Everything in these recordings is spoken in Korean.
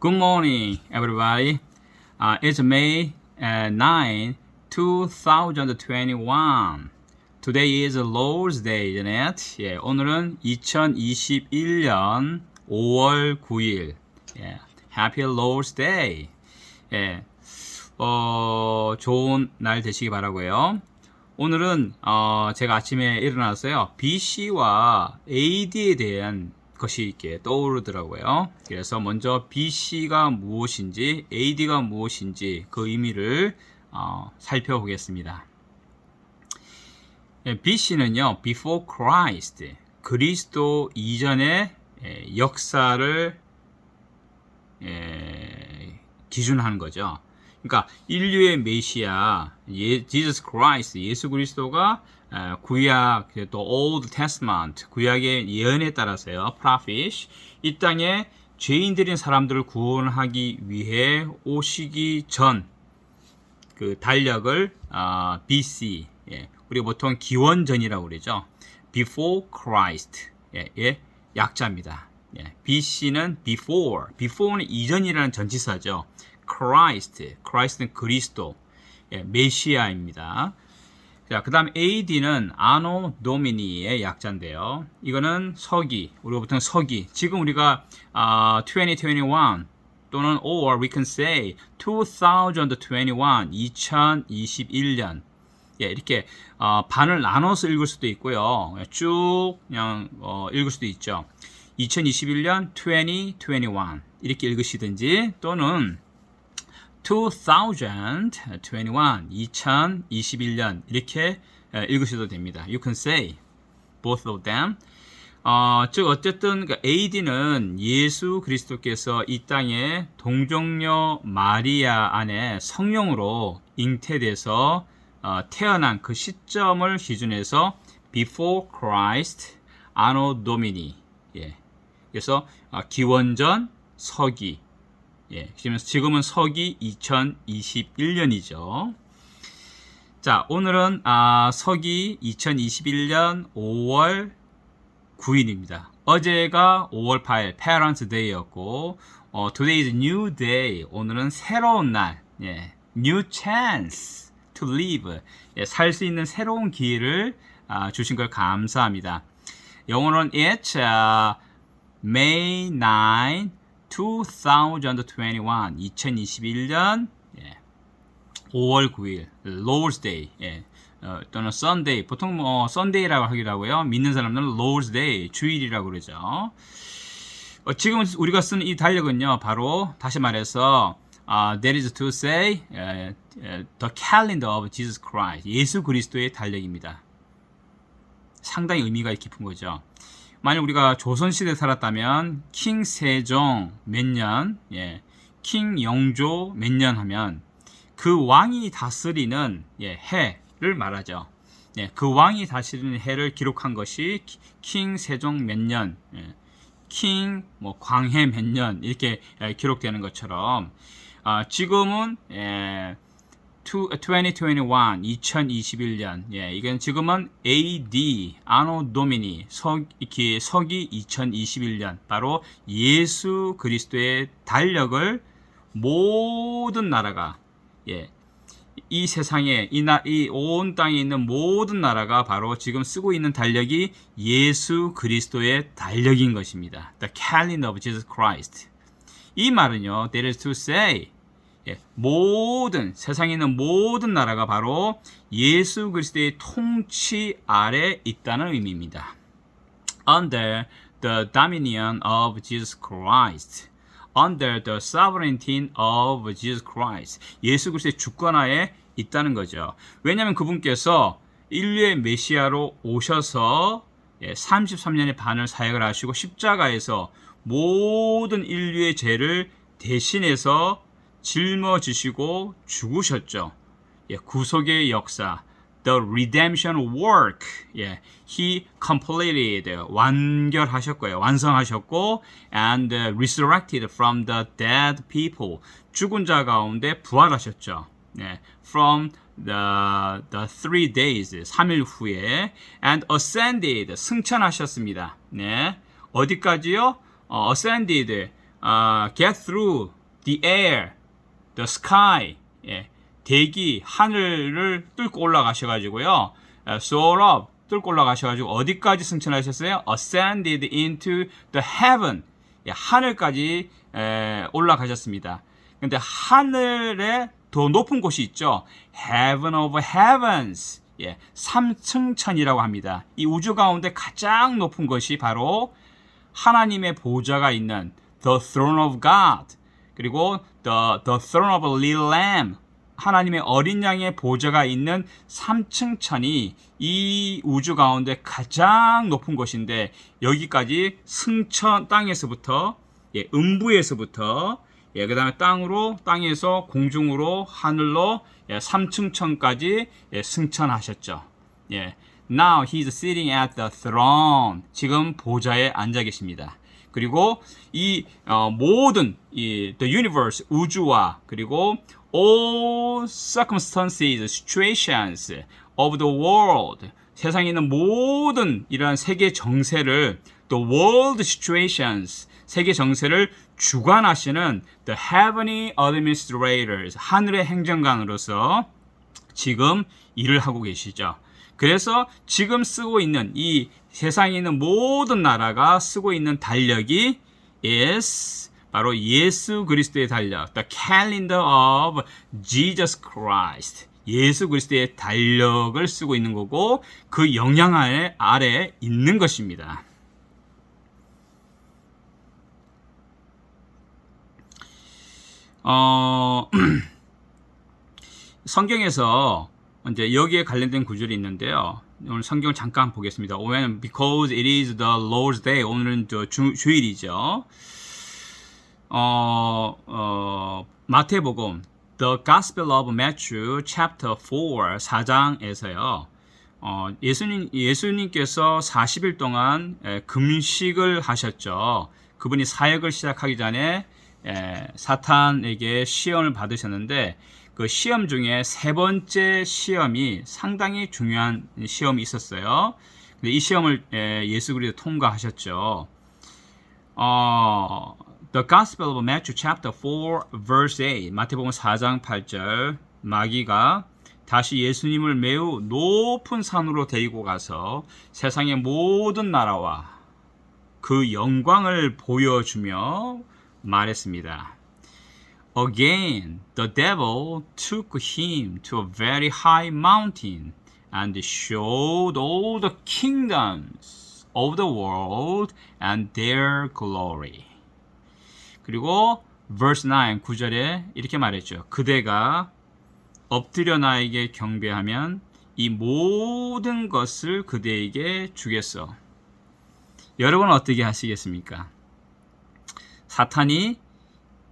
Good morning, everybody. Uh, it's May uh, 9, 2021. Today is Lord's Day, isn't it? 예, 오늘은 2021년 5월 9일. 예, Happy Lord's Day. 예, 어, 좋은 날 되시기 바라고요. 오늘은 어, 제가 아침에 일어났어요. BC와 AD에 대한 것이 이렇게 떠오르더라고요. 그래서 먼저 BC가 무엇인지, AD가 무엇인지 그 의미를 어, 살펴보겠습니다. 예, BC는요, Before Christ, 그리스도 이전의 예, 역사를 예, 기준하는 거죠. 그러니까 인류의 메시아 예, Jesus Christ 예수 그리스도가 어, 구약 또 Old Testament 구약의 예언에 따라서요 prophet 이 땅에 죄인들인 사람들을 구원하기 위해 오시기 전 그 달력을 어, BC 예, 우리가 보통 기원전이라고 그러죠 Before Christ 예, 예, 약자입니다. 예, BC는 before, before는 이전이라는 전치사죠. Christ, Christ는 그리스도, 예, 메시아입니다. 자, 그 다음 AD는 Anno Domini의 약자인데요. 이거는 서기, 보통 서기. 지금 우리가 아, 2021 또는 or we can say 2021, 2021년 예, 이렇게 어, 반을 나눠서 읽을 수도 있고요. 쭉 그냥 어, 읽을 수도 있죠. 2021년 2021 이렇게 읽으시든지 또는 2021 2021년 이렇게 에, 읽으셔도 됩니다. You can say both of them. 어, 즉 어쨌든 그 AD는 예수 그리스도께서 이 땅에 동정녀 마리아 안에 성령으로 잉태돼서 어, 태어난 그 시점을 기준해서 before Christ, anno Domini. 예. 그래서 어, 기원전 서기. 예. 지금 지금은 서기 2021년이죠. 자, 오늘은 아, 서기 2021년 5월 9일입니다. 어제가 5월 8일 Parents Day였고 어, Today is new day. 오늘은 새로운 날. 예. New chance to live. 예, 살 수 있는 새로운 기회를 아, 주신 걸 감사합니다. 영어로는 It's uh, May 9, 2021. 2021년 예, 5월 9일 Lord's Day. 예. 어, 또는 Sunday 보통 뭐 Sunday라고 하기도 하고요 믿는 사람들은 Lord's Day 주일이라고 그러죠 어, 지금 우리가 쓰는 이 달력은요 바로 다시 말해서 uh, that is to say uh, the calendar of Jesus Christ 예수 그리스도의 달력입니다 상당히 의미가 깊은 거죠 만약 우리가 조선시대에 살았다면 킹 세종 몇 년, 예, 킹 영조 몇 년 하면 그 왕이 다스리는 예, 해를 말하죠. 예, 그 왕이 다스리는 해를 기록한 것이 킹 세종 몇 년, 예, 킹뭐 광해 몇 년? 이렇게 예, 기록되는 것처럼 아, 지금은 예, 2021, 2021년. 예, 이건 지금은 AD, 아노 도미니, 서 기, 서기 2021년. 바로 예수 그리스도의 달력을 모든 나라가, 예, 이 세상에, 이 나, 이 온 땅에 있는 모든 나라가 바로 지금 쓰고 있는 달력이 예수 그리스도의 달력인 것입니다. The calendar of Jesus Christ. 이 말은요, that is to say, 예, 모든 세상에 있는 모든 나라가 바로 예수 그리스도의 통치 아래 있다는 의미입니다. Under the dominion of Jesus Christ. Under the sovereignty of Jesus Christ. 예수 그리스도의 주권하에 있다는 거죠. 왜냐하면 그분께서 인류의 메시아로 오셔서 33년의 반을 사역을 하시고 십자가에서 모든 인류의 죄를 대신해서 짊어지시고 죽으셨죠. 예, 구속의 역사, the redemption work, 예, he completed, 완결하셨고요, 완성하셨고, and resurrected from the dead people, 죽은 자 가운데 부활하셨죠. 예, from the, the three days, 3일 후에, and ascended, 승천하셨습니다. 네, 어디까지요? 어, ascended, 아, get through the air, the sky. 예, 대기, 하늘을 뚫고 올라가셔가지고요. 아, soar up, 뚫고 올라가셔가지고 어디까지 승천하셨어요? ascended into the heaven. 예, 하늘까지 에, 올라가셨습니다. 근데 하늘에 더 높은 곳이 있죠. heaven of heavens. 예, 삼층천이라고 합니다. 이 우주 가운데 가장 높은 것이 바로 하나님의 보좌가 있는 the throne of God 그리고 the, the throne of a little lamb 하나님의 어린 양의 보좌가 있는 삼층천이 이 우주 가운데 가장 높은 곳인데 여기까지 승천 땅에서부터 예, 음부에서부터 예, 그 다음에 땅으로 땅에서 공중으로 하늘로 예, 삼층천까지 예, 승천하셨죠. 예. Now he's sitting at the throne. 지금 보좌에 앉아 계십니다. 그리고 이 어, 모든 이 the universe 우주와 그리고 all circumstances, situations of the world 세상에 있는 모든 이러한 세계 정세를 the world situations 세계 정세를 주관하시는 the heavenly administrators 하늘의 행정관으로서 지금 일을 하고 계시죠. 그래서 지금 쓰고 있는 이 세상에 있는 모든 나라가 쓰고 있는 달력이 is 바로 예수 그리스도의 달력, the calendar of Jesus Christ. 예수 그리스도의 달력을 쓰고 있는 거고 그 영향 아래, 아래 있는 것입니다. 어, 성경에서 이제 여기에 관련된 구절이 있는데요. 오늘 성경 잠깐 보겠습니다. When because it is the Lord's day. 오늘은 저 주, 주일이죠. 어, 어, 마태복음 The Gospel of Matthew chapter 4 4장에서요. 어, 예수님 예수님께서 40일 동안 에, 금식을 하셨죠. 그분이 사역을 시작하기 전에 에, 사탄에게 시험을 받으셨는데 그 시험 중에 세 번째 시험이 상당히 중요한 시험이 있었어요. 근데 이 시험을 에, 예수 그리스도 통과하셨죠. 어, The Gospel of Matthew chapter 4 verse 8 마태복음 4장 8절 마귀가 다시 예수님을 매우 높은 산으로 데리고 가서 세상의 모든 나라와 그 영광을 보여주며 말했습니다. Again, the devil took him to a very high mountain and showed all the kingdoms of the world and their glory. 그리고 verse 9 9절에 이렇게 말했죠. 그대가 엎드려 나에게 경배하면 이 모든 것을 그대에게 주겠어. 여러분 어떻게 하시겠습니까? 사탄이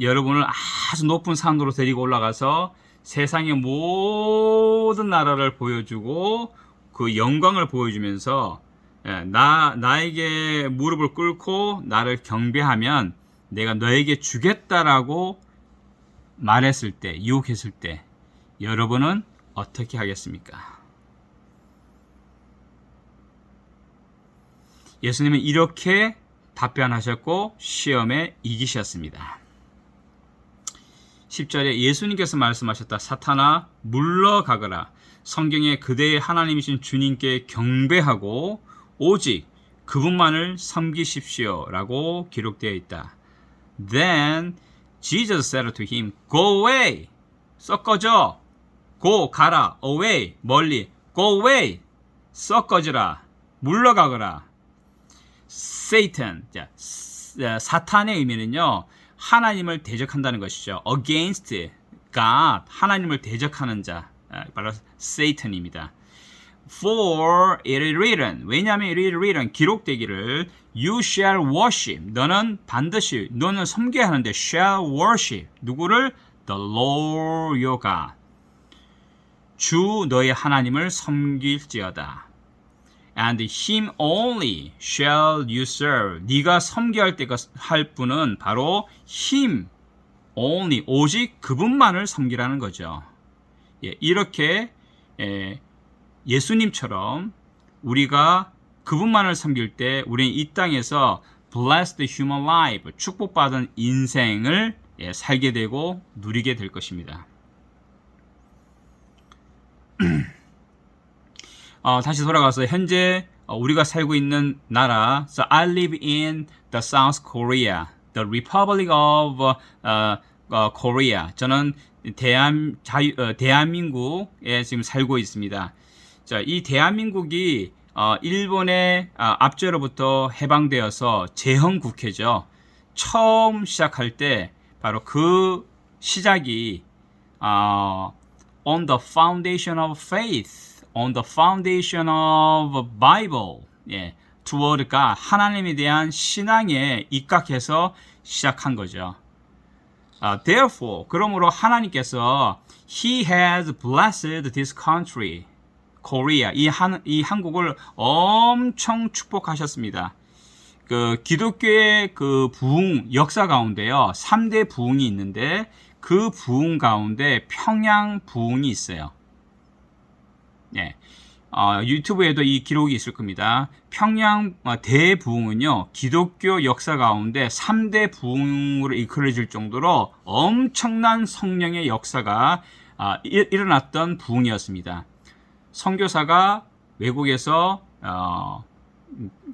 여러분을 아주 높은 산으로 데리고 올라가서 세상의 모든 나라를 보여주고 그 영광을 보여주면서 예, 나 나에게 무릎을 꿇고 나를 경배하면 내가 너에게 주겠다라고 말했을 때, 유혹했을 때 여러분은 어떻게 하겠습니까? 예수님은 이렇게 답변하셨고 시험에 이기셨습니다. 10절에 예수님께서 말씀하셨다. 사탄아 물러가거라. 성경에 그대의 하나님이신 주님께 경배하고 오직 그분만을 섬기십시오. 라고 기록되어 있다. Then Jesus said to him, Go away. 썩어져. Go, 가라. Away, 멀리. Go away. 썩어지라. 물러가거라. Satan. 자, 사탄의 의미는요. 하나님을 대적한다는 것이죠. Against God. 하나님을 대적하는 자. 바로 Satan입니다. For it is written. 왜냐하면 it is written. 기록되기를 You shall worship. 너는 반드시 너는 섬겨야 하는데 shall worship. 누구를? The Lord your God. 주 너의 하나님을 섬길지어다. And him only shall you serve. 네가 섬겨야 할 때가 할 분은 바로 him only 오직 그분만을 섬기라는 거죠. 예, 이렇게 예, 예수님처럼 우리가 그분만을 섬길 때 우리는 이 땅에서 blessed human life, 축복받은 인생을 예, 살게 되고 누리게 될 것입니다. 어, 다시 돌아가서 현재 어, 우리가 살고 있는 나라. So I live in the South Korea, the Republic of uh, uh, Korea. 저는 대한 자유, 어, 대한민국에 지금 살고 있습니다. 자, 이 대한민국이 어, 일본의 어, 압제로부터 해방되어서 제헌 국회죠. 처음 시작할 때 바로 그 시작이 어, on the foundation of faith, on the foundation of Bible, 예, toward God, 하나님에 대한 신앙에 입각해서 시작한 거죠. Uh, therefore, 그러므로 하나님께서 He has blessed this country, Korea, 이, 한, 이 한국을 엄청 축복하셨습니다. 그 기독교의 그 부흥 역사 가운데요. 3대 부흥이 있는데 그 부흥 가운데 평양 부흥이 있어요. 예. 어, 유튜브에도 이 기록이 있을 겁니다. 평양 어, 대부흥은요, 기독교 역사 가운데 3대 부흥으로 이끌어질 정도로 엄청난 성령의 역사가 아, 일, 일어났던 부흥이었습니다. 선교사가 외국에서 어,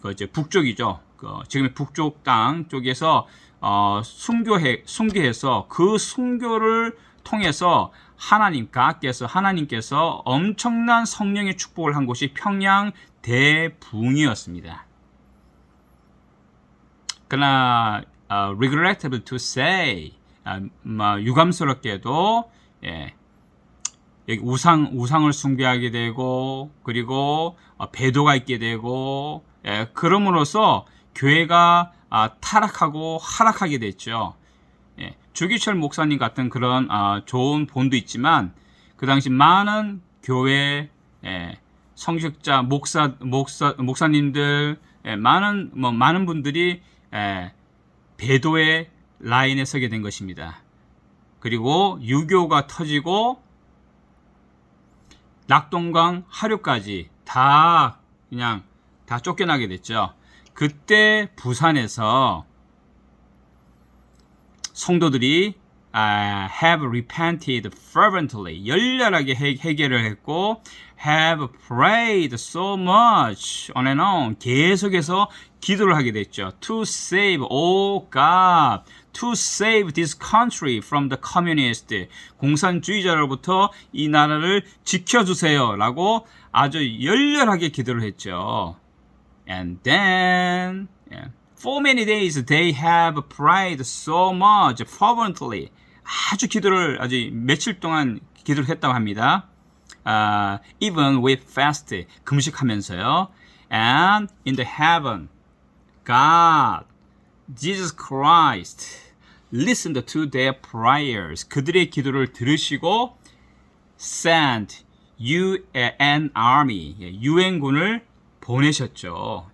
그 이제 북쪽이죠. 그 지금의 북쪽 땅 쪽에서 어, 순교해 순교해서 그 순교를 통해서 하나님께서 하나님께서 엄청난 성령의 축복을 한 곳이 평양 대붕이었습니다. 그러나 uh, regrettable to say uh, 뭐, 유감스럽게도 예, 여기 우상 우상을 숭배하게 되고 그리고 어, 배도가 있게 되고 예, 그럼으로써 교회가 아, 타락하고 하락하게 됐죠. 예, 주기철 목사님 같은 그런 아, 좋은 본도 있지만 그 당시 많은 교회 예, 성직자 목사 목사 목사님들 예, 많은 뭐 많은 분들이 예, 배도의 라인에 서게 된 것입니다. 그리고 유교가 터지고 낙동강 하류까지 다 그냥 다 쫓겨나게 됐죠. 그때 부산에서 성도들이 uh, have repented fervently 열렬하게 해, 해결을 했고 have prayed so much on and on 계속해서 기도를 하게 됐죠. To save, oh God, to save this country from the communist 공산주의자로부터 이 나라를 지켜주세요라고 아주 열렬하게 기도를 했죠. And then yeah, for many days they have prayed so much fervently 아주 기도를 아주 며칠 동안 기도를 했다고 합니다. Uh, even with fast 금식하면서요. And in the heaven, God, Jesus Christ, listened to their prayers. 그들의 기도를 들으시고 sent UN army, 유엔군을 보내셨죠.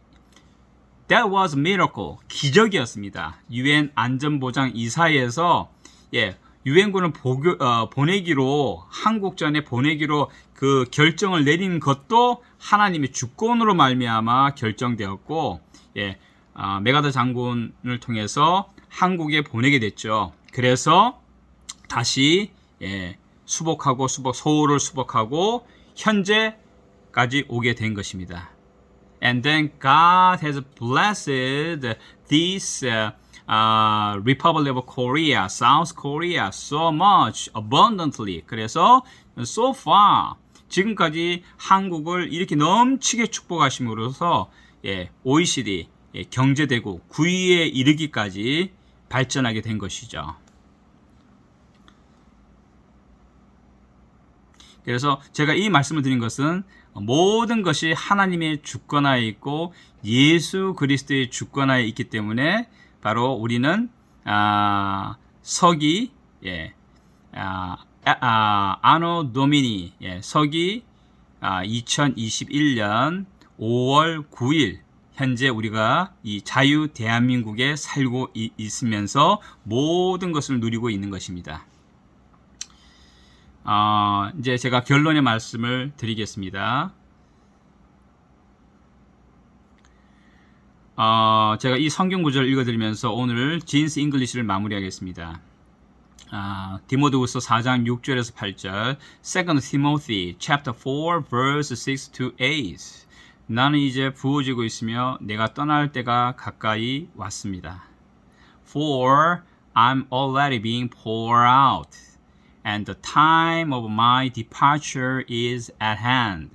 That was a miracle. 기적이었습니다. 유엔 안전보장 이사회에서 예, 유엔군을 보교, 어, 보내기로 한국전에 보내기로 그 결정을 내린 것도 하나님의 주권으로 말미암아 결정되었고 예, 어, 메가더 장군을 통해서 한국에 보내게 됐죠. 그래서 다시 예, 수복하고 수복 서울을 수복하고 현재까지 오게 된 것입니다. And then God has blessed this uh, uh, Republic of Korea, South Korea so much abundantly. 그래서 so far 지금까지 한국을 이렇게 넘치게 축복하심으로써 예, OECD 예, 경제대국 9위에 이르기까지 발전하게 된 것이죠. 그래서 제가 이 말씀을 드린 것은 모든 것이 하나님의 주권하에 있고 예수 그리스도의 주권하에 있기 때문에 바로 우리는 아, 서기 예, 아, 아, 아노 도미니 예, 서기 아, 2021년 5월 9일 현재 우리가 이 자유 대한민국에 살고 이, 있으면서 모든 것을 누리고 있는 것입니다. 어, 이제 제가 결론의 말씀을 드리겠습니다. 어, 제가 이 성경 구절을 읽어드리면서 오늘 진스 잉글리시를 마무리하겠습니다. 아, 디모데후서 4장 6절에서 8절, 2 Timothy chapter 4 verse 6 to 8. 나는 이제 부어지고 있으며 내가 떠날 때가 가까이 왔습니다. For I'm already being poured out, and the time of my departure is at hand.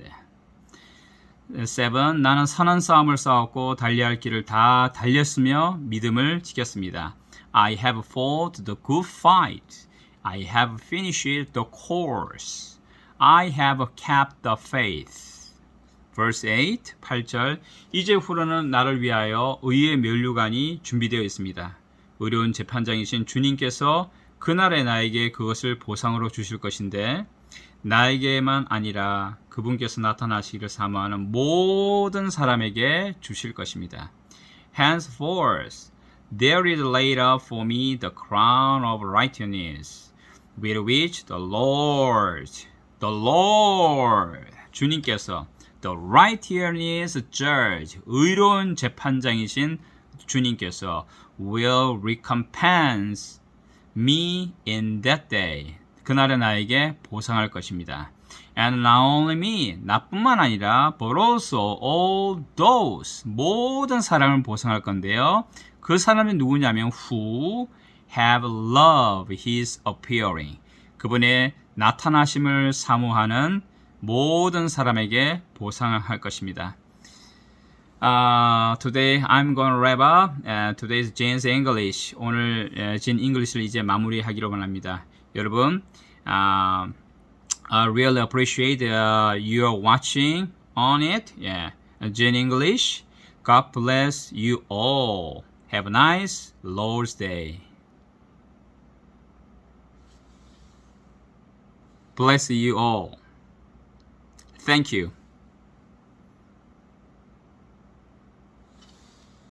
7. 나는 선한 싸움을 싸웠고 달려야 할 길을 다 달렸으며 믿음을 지켰습니다. I have fought the good fight. I have finished the course. I have kept the faith. Verse 8, 8절 이제 후로는 나를 위하여 의의 면류관이 준비되어 있습니다. 의로운 재판장이신 주님께서 그날에 나에게 그것을 보상으로 주실 것인데 나에게만 아니라 그분께서 나타나시기를 사모하는 모든 사람에게 주실 것입니다. Henceforth, there is laid up for me the crown of righteousness, with which the Lord, the Lord, 주님께서 the righteous judge, 의로운 재판장이신 주님께서 will recompense me in that day. 그날에 나에게 보상할 것입니다. And not only me, 나뿐만 아니라 but also all those, 모든 사람을 보상할 건데요. 그 사람이 누구냐면 who have loved his appearing. 그분의 나타나심을 사모하는 모든 사람에게 보상할 것입니다. Uh, today I'm going to wrap up. Uh, today's Jane's English. 오늘 uh, 진 잉글리시를 이제 마무리하기로 합니다. 여러분, uh, I really appreciate uh, your watching on it. Yeah, Jane English. God bless you all. Have a nice Lord's Day. Bless you all. Thank you.